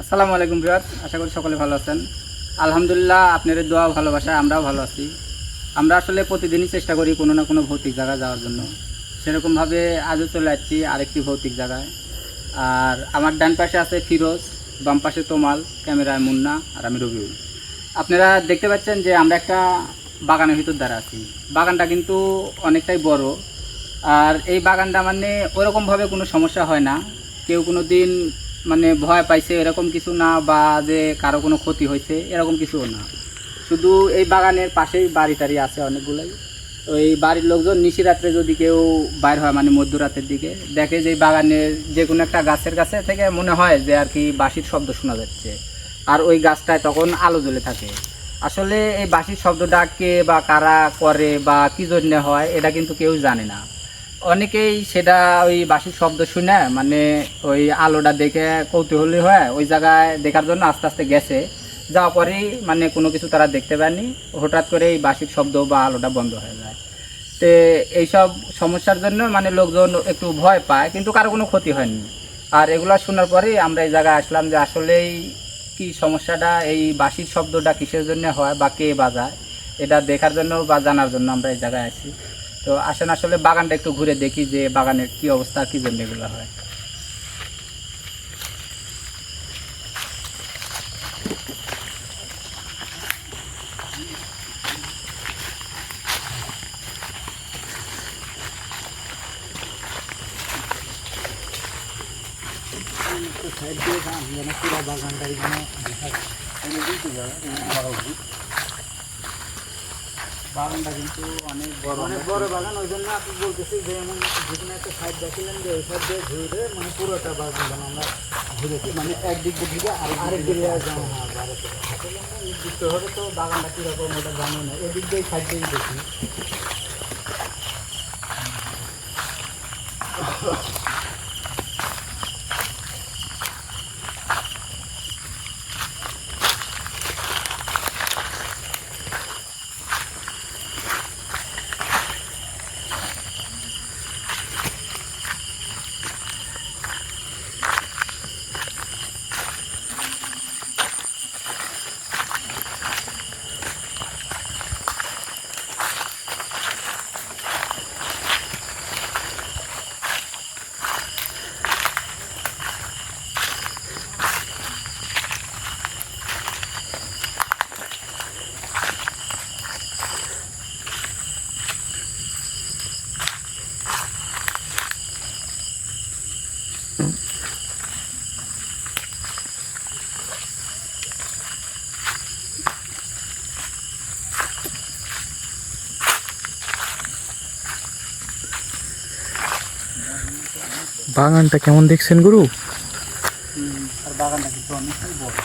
আসসালামু আলাইকুম বিরাট আশা করি সকলে ভালো আছেন। আলহামদুলিল্লাহ আপনাদের দোয়া ভালোবাসা, আমরাও ভালো আছি। আমরা আসলে প্রতিদিনই চেষ্টা করি কোনো না কোনো ভৌতিক জায়গায় যাওয়ার জন্য। সেরকমভাবে আজও চলে যাচ্ছি আরেকটি ভৌতিক জায়গায়। আর আমার ডান পাশে আছে ফিরোজ, বাম পাশে তোমাল, ক্যামেরায় মুন্না আর আমি রবিউল। আপনারা দেখতে পাচ্ছেন যে আমরা একটা বাগানের ভিতর দ্বারা আছি। বাগানটা কিন্তু অনেকটাই বড়। আর এই বাগানটা মানে ওরকমভাবে কোনো সমস্যা হয় না। কেউ কোনো দিন মানে ভয় পাইছে, এরকম কিছু না বা যে কারও কোনো ক্ষতি হয়েছে, এরকম কিছুও না। শুধু এই বাগানের পাশেই বাড়ি টাড়ি আছে অনেকগুলোই। ওই বাড়ির লোকজন নিশিরাত্রে যদি কেউ বাইর হয় মানে মধ্যরাতের দিকে, দেখে যে বাগানের যে কোনো একটা গাছের কাছে থেকে মনে হয় যে আর কি বাঁশির শব্দ শোনা যাচ্ছে। আর ওই গাছটায় তখন আলো জ্বলে থাকে। আসলে এই বাঁশির শব্দটা কে বা কারা করে বা কী জন্য হয়, এটা কিন্তু কেউ জানে না। অনেকেই সেটা ওই বাঁশির শব্দ শুনে মানে ওই আলোটা দেখে কৌতূহলী হয় ওই জায়গায় দেখার জন্য আস্তে আস্তে গেছে। যাওয়ার পরেই মানে কোনো কিছু তারা দেখতে পায়নি। হঠাৎ করে এই বাঁশির শব্দ বা আলোটা বন্ধ হয়ে যায়। তো এইসব সমস্যার জন্য মানে লোকজন একটু ভয় পায়, কিন্তু কারও কোনো ক্ষতি হয়নি। আর এগুলো শোনার পরেই আমরা এই জায়গায় আসলাম যে আসলেই কি সমস্যাটা, এই বাঁশির শব্দটা কিসের জন্য হয় বা কে বাজায়, এটা দেখার জন্য বা জানার জন্য আমরা এই জায়গায় আছি তো আসেন আসলে বাগানটা একটু ঘুরে দেখি যে বাগানের কি অবস্থা, কি জন্য এগুলো হয়। বাগানটা কিন্তু অনেক বড় অনেক বড় বাগান ওই জন্য আপনি বলতেছি যে এমন যেখানে একটা সাইড দেখিলেন যে ওই সাইড দিয়ে ঘুরে মানে পুরোটা বাগান আমরা ঘুরেছি মানে একদিক থেকে আরেক আরেক দিকে যেমন নির্দিষ্টভাবে তো বাগানটা কীরকম ওটা জানি না। এদিক দিয়ে সাইড দিয়ে দেখি। বাগানটা কেমন দেখছেন গুরু? আর বাগানটা কিন্তু অনেকটাই বড়।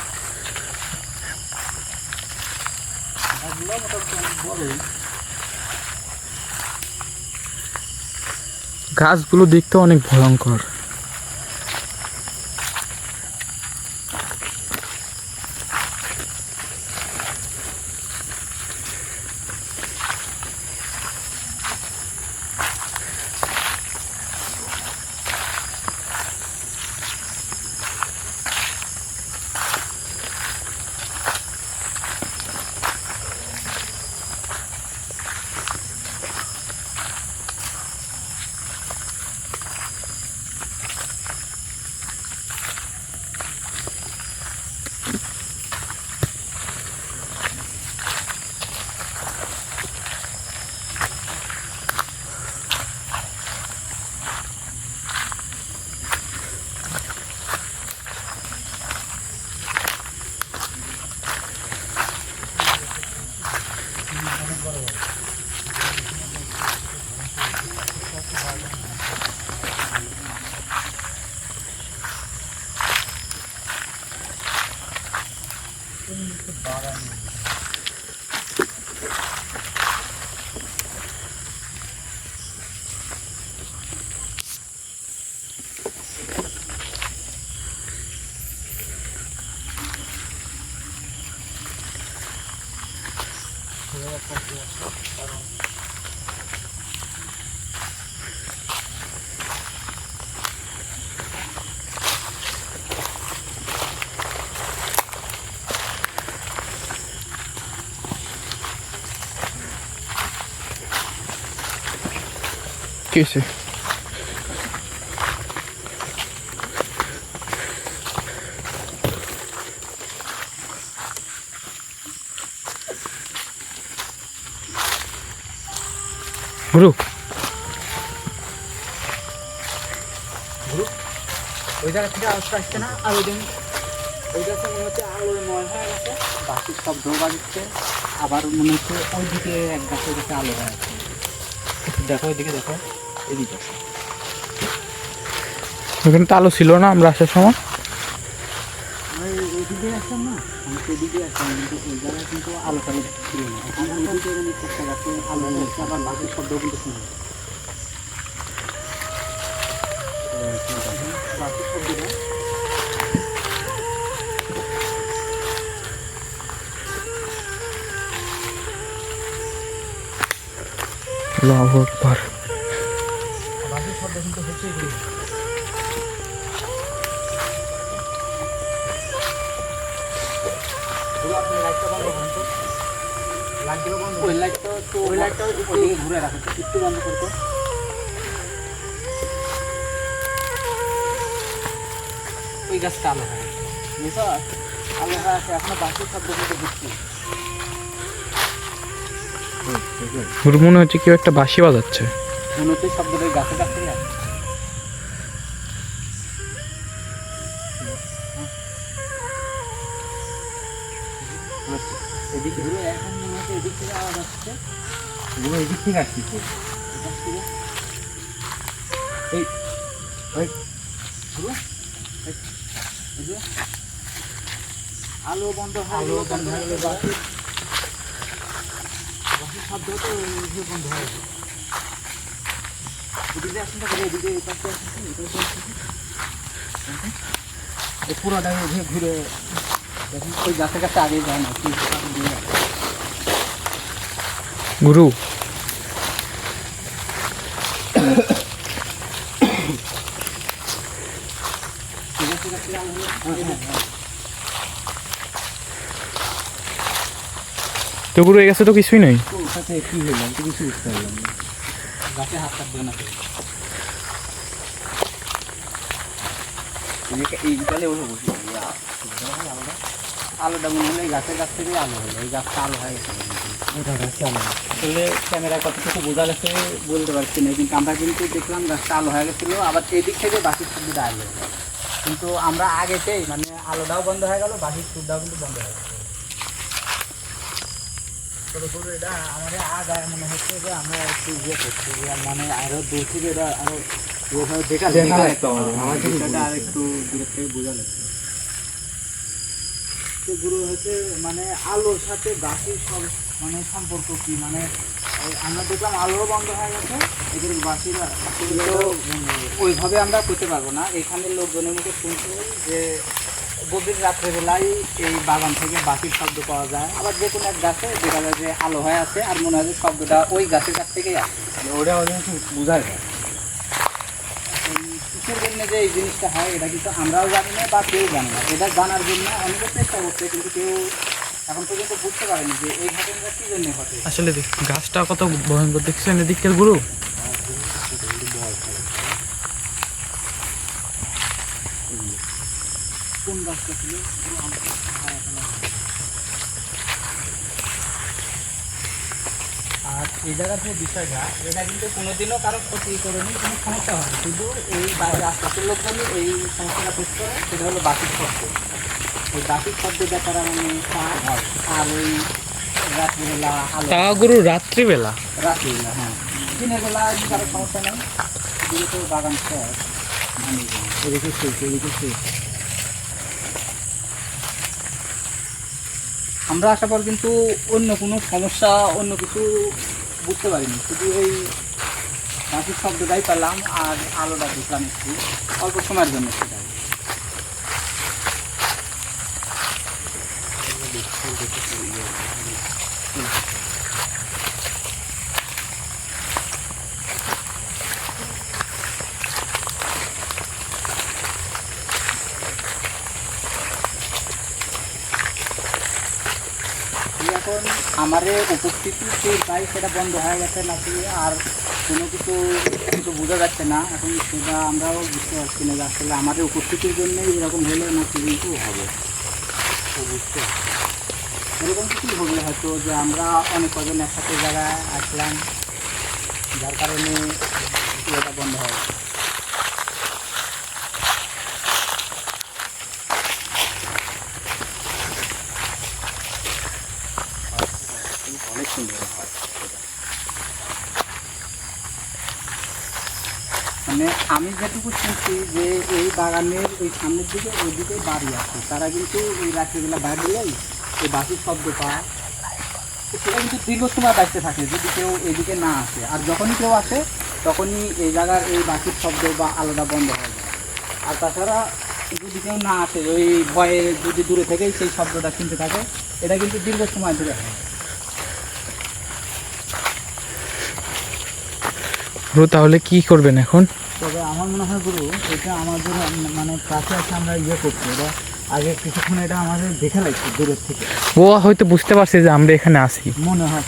গাছগুলো মোটামুটি গাছগুলো দেখতে অনেক ভয়ঙ্কর। বাগান হয়েছে গুরু ওই জায়গা থেকে আওয়াজটা আসছে না আলো দিন ওই গাছে মনে হচ্ছে আলোয় ময় হয়ে গেছে বাকি শব্দ বাজছে আবার মনে হচ্ছে ওই দিকে এক দিকে আলো আছে দেখো ওইদিকে দেখো। এদিকে ওখানে তো আলো ছিল না আমরা আসার সময়। ওই ওইদিকে কিন্তু মানে হচ্ছে ওই লাইটটা তো ওই লাইটটা ওইদিকে ঘুরে রাখো একটু বন্ধ করতো ওই গাছটা আলো হয়। বুঝছ? আলো হয় আছে এখনও বাকি শব্দ কিন্তু মনে হচ্ছে কেউ একটা বাঁশি বাজাচ্ছে। হচ্ছে শব্দটা আসছে। এদিকে ঘুরে এখন মনে হচ্ছে এদিক থেকে আওয়াজ আসছে। এগুলো এদিক থেকে। এই। আলো বন্ধ হয় আলো বন্ধ হয়ে। গেলে। বাকি বাকি শব্দ তো বন্ধ হয়ে গেছে এদিকে আসুন তারপরে এদিকে এই পাশে আসুন এই পাশে আসুন এই পুরোটা ঘুরে ওই গাছের কাছে আগে যায় না। গুরু। তো গুরু এই গাছে তো কিছুই নাই। তো ওটাতে কি হলো? আমি তো কিছু বুঝতে পারলাম না। গাছে হাত কাটবে না। আলোটা মনে হলো এই গাছের গাছ থেকে আলো হলো এই গাছটা আলো হয়ে গেছে। আসলে ক্যামেরা কতটুকু বোঝা গেছে বলতে পারছি না কিন্তু আমরা কিন্তু দেখলাম গাছটা আলো হয়ে গেছিল আবার থেকে বাকি সুবিধা আলো কিন্তু আমরা আগেতেই মানে আলোটাও বন্ধ হয়ে গেল বাকি সুবিধাও কিন্তু বন্ধ হয়ে গেল তবে গরু এটা আমাদের আগায় মনে হচ্ছে যে আমরা একটু ইয়ে করছি মানে আরও দূর থেকে এটা আরও দেখা দেখা লাগতো আমাদের আমার বিষয়টা আর একটু দূরের থেকে বোঝা লাগছে গুরু হচ্ছে মানে আলোর সাথে গাছের সব মানে সম্পর্ক কি? মানে আমরা দেখলাম আলো বন্ধ হয়ে গেছে এদের বাসিরা ওইভাবে আমরা করতে পারব না। এখানে লোকজনের মুখে শুনছি যে গভীর রাত্রেবেলায় এই বাগান থেকে বাকির শব্দ পাওয়া যায়। আবার যে কোনো এক গাছে দেখা যায় যে আলো হয়ে আছে আর মনে হয় যে শব্দটা ওই গাছের কাছ থেকেই আসে। ওটা ওদের বোঝায় যায় কিসের জন্য যে এই জিনিসটা হয় এটা কিন্তু আমরাও জানি না বা কেউ জানে না। এটা জানার জন্য অনেকে চেষ্টা করছে কিন্তু কেউ এখন পর্যন্ত বুঝতে পারেনি যে এই ঘটনাটা কী জন্য ঘটে। আসলে দেখ গাছটা কত ভয়ঙ্কর। দেখছেন এদিকের গুরু? আর এই জায়গার যে বিষয়টা এটা কিন্তু কোনোদিনও কারও ক্ষতি করেনি কোনো সমস্যা হয়নি। শুধু এই আশপাশের লোকজনই এই সমস্যাটা ফেস করে সেটা হলো বাকির শব্দ। ওই বাকির শব্দ দেখার মানে হয় আর ওই রাত্রিবেলা গুরু রাত্রিবেলা? রাত্রিবেলা হ্যাঁ। দিনের বেলা কারও সমস্যা নেই। যেহেতু বাগান শেষ মানে এদিকে শেষ এদিকে শেষ আমরা আসার পর কিন্তু অন্য কোনো সমস্যা, অন্য কিছু বুঝতে পারিনি। শুধু ওই বাকির শব্দটাই পেলাম আর আলোটা দেখলাম একটু অল্প সময়ের জন্য সেটাই আমারে উপস্থিতি যে পাই সেটা বন্ধ হয়ে গেছে নাকি আর কোনো কিছু কিন্তু বোঝা যাচ্ছে না। এখন সেটা আমরাও বুঝতে পারছি না আসলে আমাদের উপস্থিতির জন্যই এরকম হলে নাকি কিন্তু হবে। বুঝতে এরকম কিছু হবে হয়তো যে আমরা অনেক কজন একসাথে জায়গায় আসলাম যার কারণে এটা বন্ধ হয় মানে আমি যেটুকু শুনছি যে এই বাগানের ওই সামনের দিকে, ওইদিকে বাড়ি আছে। তারা কিন্তু ওই রাত্রিবেলা বাইরে দিলেই এই বাসির শব্দ পায়। সেটা কিন্তু দীর্ঘ সময় বাঁচতে থাকে, যদি কেউ এদিকে না আসে। আর যখনই কেউ আসে, তখনই এই জায়গার এই বাসির শব্দ বা আলাদা বন্ধ হয়ে যায়। আর তাছাড়া যদি কেউ না আসে, ওই ভয়ে যদি দূরে থেকেই সেই শব্দটা শুনতে থাকে, এটা কিন্তু দীর্ঘ সময় ধরে হয়। গুরু তাহলে কি করবেন এখন? তবে আমার মনে হয় গুরু এটা আমাদের মানে কাছে আছে আমরা ইয়ে করছি এটা আগে কিছুক্ষণ এটা আমাদের দেখে লাগছে দূরের থেকে। ও হয়তো বুঝতে পারছে যে আমরা এখানে আসি মনে হয়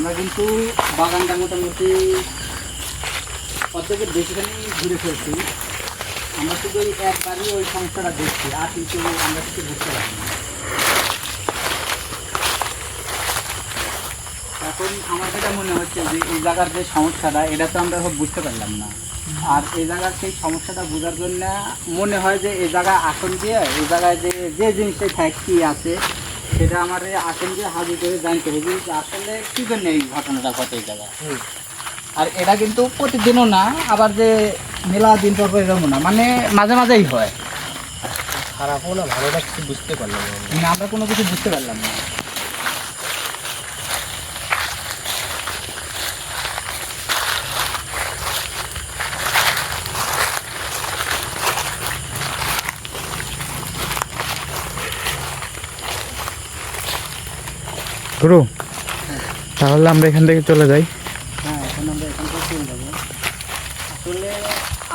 আমরা কিন্তু বাগানটা মোটামুটি অর্ধেকের বেশিখানি ঘুরে ফেলছি। আমরা শুধু ওই একবারই ওই সমস্যাটা দেখছি, আর কিন্তু আমরা কিছু বুঝতে পারি না। এখন আমার যেটা মনে হচ্ছে যে এই জায়গার যে সমস্যাটা, এটা তো আমরা বুঝতে পারলাম না। আর এই জায়গার সেই সমস্যাটা বোঝার জন্য মনে হয় যে এই জায়গা আসন দিয়ে, এই জায়গায় যে যে জিনিসটা থাকে, কি আছে সেটা আমার দিয়ে হাজির করে জানতে হবে যে আসলে কী জন্য এই ঘটনাটা ঘটে এই জায়গায়। আর এটা কিন্তু প্রতিদিনও না আবার যে মেলা দিন পর পর এরকমও না মানে মাঝে মাঝেই হয়। খারাপও না ভালোটা কিছু বুঝতে পারলাম না আমরা কোনো কিছু বুঝতে পারলাম না। গুরু তাহলে আমরা এখান থেকে চলে যাই। হ্যাঁ এখন আমরা এখান থেকে চলে যাব।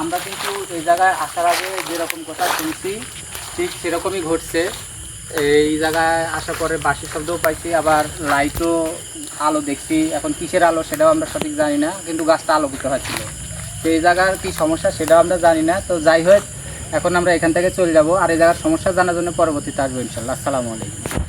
আমরা কিন্তু এই জায়গায় আসার আগে যেরকম কথা শুনছি, ঠিক সেরকমই ঘটছে। এই জায়গায় আসার পরে বাসি শব্দও পাইছি, আবার লাইটও, আলো দেখছি। এখন কিসের আলো সেটাও আমরা সঠিক জানি না, কিন্তু গাছটা আলোকিত হয়েছিল। তো এই জায়গার কি সমস্যা সেটাও আমরা জানি না। তো যাই হোক, এখন আমরা এখান থেকে চলে যাব। আর এই জায়গার সমস্যা জানার জন্য পরবর্তীতে আসব ইনশাল্লাহ। আসসালামু আলাইকুম।